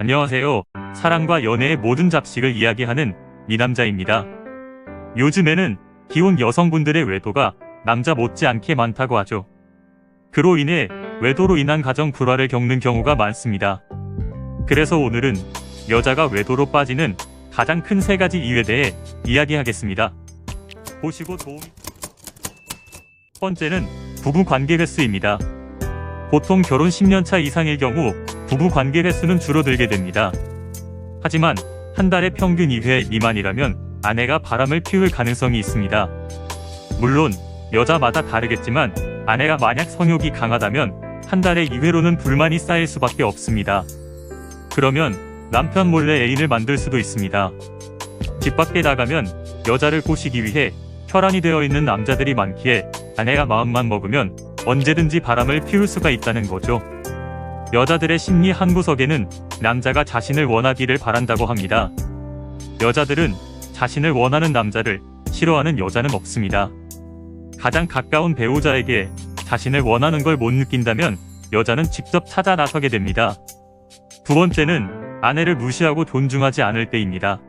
안녕하세요. 사랑과 연애의 모든 잡식을 이야기하는 미남자입니다. 요즘에는 기혼 여성분들의 외도가 남자 못지않게 많다고 하죠. 그로 인해 외도로 인한 가정 불화를 겪는 경우가 많습니다. 그래서 오늘은 여자가 외도로 빠지는 가장 큰 세 가지 이유에 대해 이야기하겠습니다. 보시고 도움이 첫 번째는 부부 관계 횟수입니다. 보통 결혼 10년 차 이상일 경우 부부 관계 횟수는 줄어들게 됩니다. 하지만 한 달에 평균 2회 미만이라면 아내가 바람을 피울 가능성이 있습니다. 물론 여자마다 다르겠지만 아내가 만약 성욕이 강하다면 한 달에 2회로는 불만이 쌓일 수밖에 없습니다. 그러면 남편 몰래 애인을 만들 수도 있습니다. 집 밖에 나가면 여자를 꼬시기 위해 혈안이 되어 있는 남자들이 많기에 아내가 마음만 먹으면 언제든지 바람을 피울 수가 있다는 거죠. 여자들의 심리 한 구석에는 남자가 자신을 원하기를 바란다고 합니다. 여자들은 자신을 원하는 남자를 싫어하는 여자는 없습니다. 가장 가까운 배우자에게 자신을 원하는 걸 못 느낀다면 여자는 직접 찾아 나서게 됩니다. 두 번째는 아내를 무시하고 존중하지 않을 때입니다.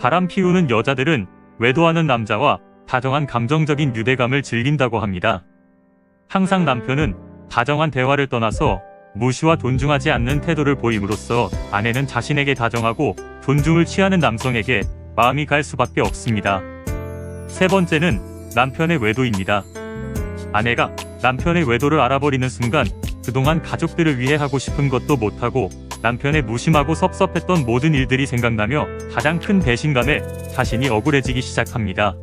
바람 피우는 여자들은 외도하는 남자와 다정한 감정적인 유대감을 즐긴다고 합니다. 항상 남편은 다정한 대화를 떠나서 무시와 존중하지 않는 태도를 보임으로써 아내는 자신에게 다정하고 존중을 취하는 남성에게 마음이 갈 수밖에 없습니다. 세 번째는 남편의 외도입니다. 아내가 남편의 외도를 알아버리는 순간 그동안 가족들을 위해 하고 싶은 것도 못하고 남편의 무심하고 섭섭했던 모든 일들이 생각나며 가장 큰 배신감에 자신이 억울해지기 시작합니다.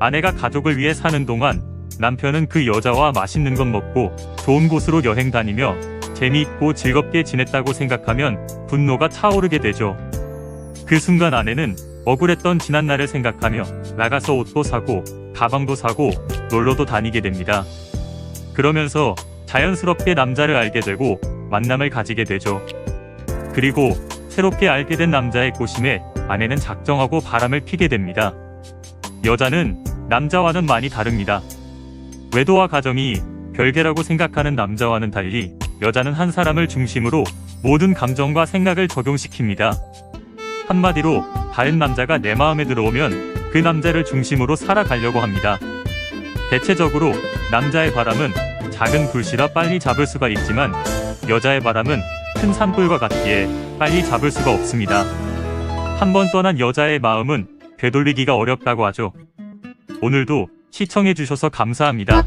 아내가 가족을 위해 사는 동안 남편은 그 여자와 맛있는 것 먹고 좋은 곳으로 여행 다니며 재미있고 즐겁게 지냈다고 생각하면 분노가 차오르게 되죠. 그 순간 아내는 억울했던 지난날을 생각하며 나가서 옷도 사고 가방도 사고 놀러도 다니게 됩니다. 그러면서 자연스럽게 남자를 알게 되고 만남을 가지게 되죠. 그리고 새롭게 알게 된 남자의 꼬심에 아내는 작정하고 바람을 피게 됩니다. 여자는 남자와는 많이 다릅니다. 외도와 가정이 별개라고 생각하는 남자와는 달리 여자는 한 사람을 중심으로 모든 감정과 생각을 적용시킵니다. 한마디로 다른 남자가 내 마음에 들어오면 그 남자를 중심으로 살아가려고 합니다. 대체적으로 남자의 바람은 작은 불씨라 빨리 잡을 수가 있지만 여자의 바람은 큰 산불과 같기에 빨리 잡을 수가 없습니다. 한 번 떠난 여자의 마음은 되돌리기가 어렵다고 하죠. 오늘도 시청해주셔서 감사합니다.